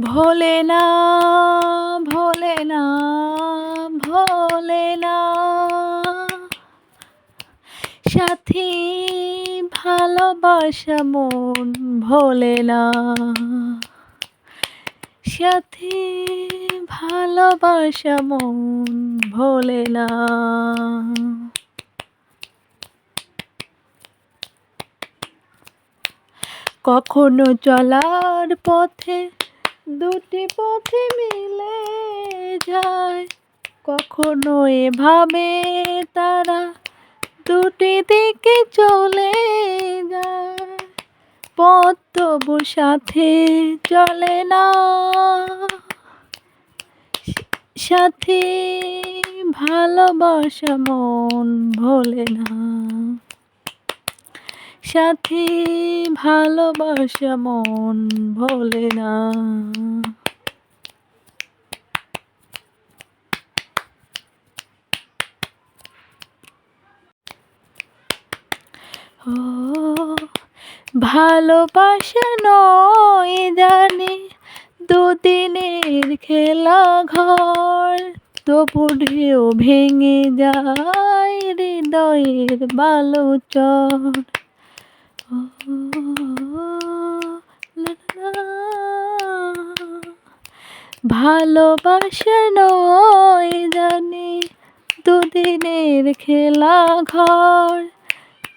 ভোলে না ভোলে না ভোলে না সাথী, ভালোবাসা মন ভোলে না সাথী, ভালোবাসা মন ভোলে না কখনো চলার পথে দুটি পথে মিলে যায়। কখনো এভাবে তারা দুটি দিকে চলে যায়। পথ তবু সাথে চলে না। সাথে ভালোবাসা মন ভোলে না। সাথী, ভালোবাসা মন ভোলে না ও, ভালোবাসা নয় জানি, দুদিনের খেলা ঘর তবু ঢেউ ভেঙে যায় হৃদয়ের বালুচর। ভালোবাসা নয় জানি দুদিনের খেলা ঘর,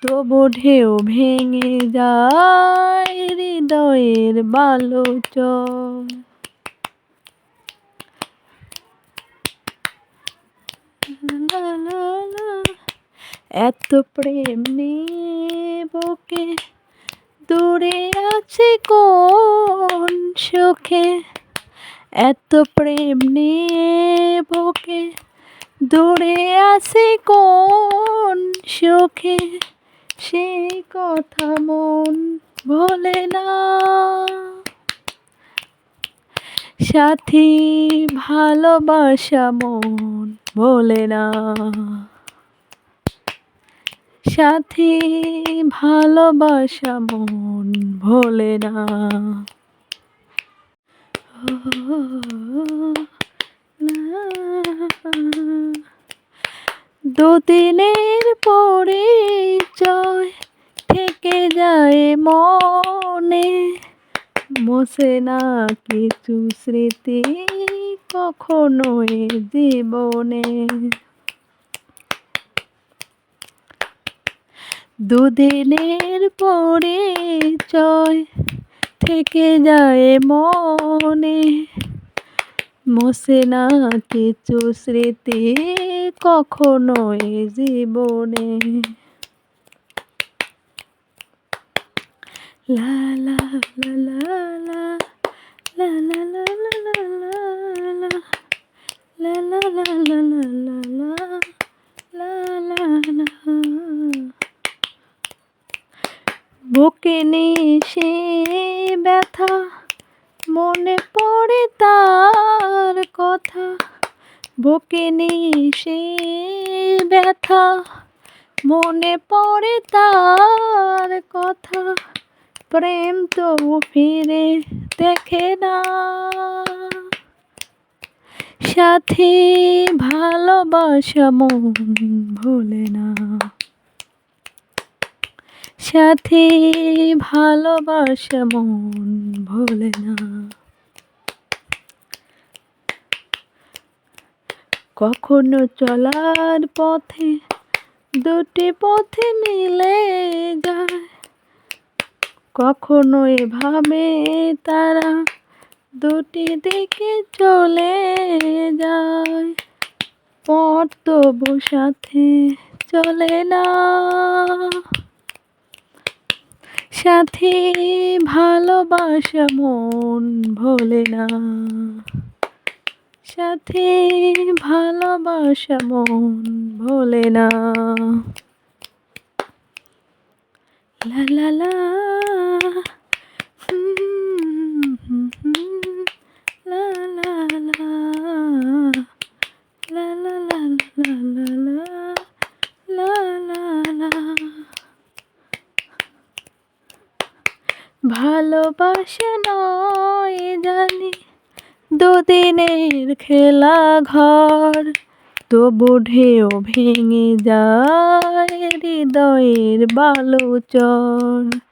তবু ঢেউ ভেঙে যায় হৃদয়ের বালুচর। এত প্রেম নিয়ে বুকে, দূরে আছে কোন সুখে? এত প্রেম নিয়ে বুকে, দূরে আছে কোন সুখে? সেই কথা মন ভোলে না। সাথী, ভালোবাসা মন ভোলে না। সাথী ভালোবাসা মন ভোলে না। দুদিনের পরিচয় থেকে যায় মনে মোছে না কিছু স্মৃতি কখনো জীবনে দুদিনের পরে পরিচয় থেকে যায় মনে। মোছে না কিছু স্মৃতি কখনো জীবনে। লা লা লা লা বুকে নিয়ে সে ব্যথা, মনে পড়ে তার কথা। বুকে নিয়ে সে ব্যথা, মনে পড়ে তার কথা। প্রেম তো ফিরে দেখে না। সাথী ভালোবাসা মন ভোলে না। সাথী ভালোবাসা মন ভোলে না। কখনো চলার পথে, দুটি পথে মিলে যায়। কখনো এভাবে তারা দুটি দিকে চলে যায়। পথ তবু সাথে চলে না। সাথী ভালোবাসা মন ভোলে না। সাথে ভালোবাসা মন ভোলে না। লা লা লা ভালোবাসা নয় জানি দুদিনের খেলা ঘর। তো বুঢ়েও ভেঙে যায় হৃদয়ের বালুচর।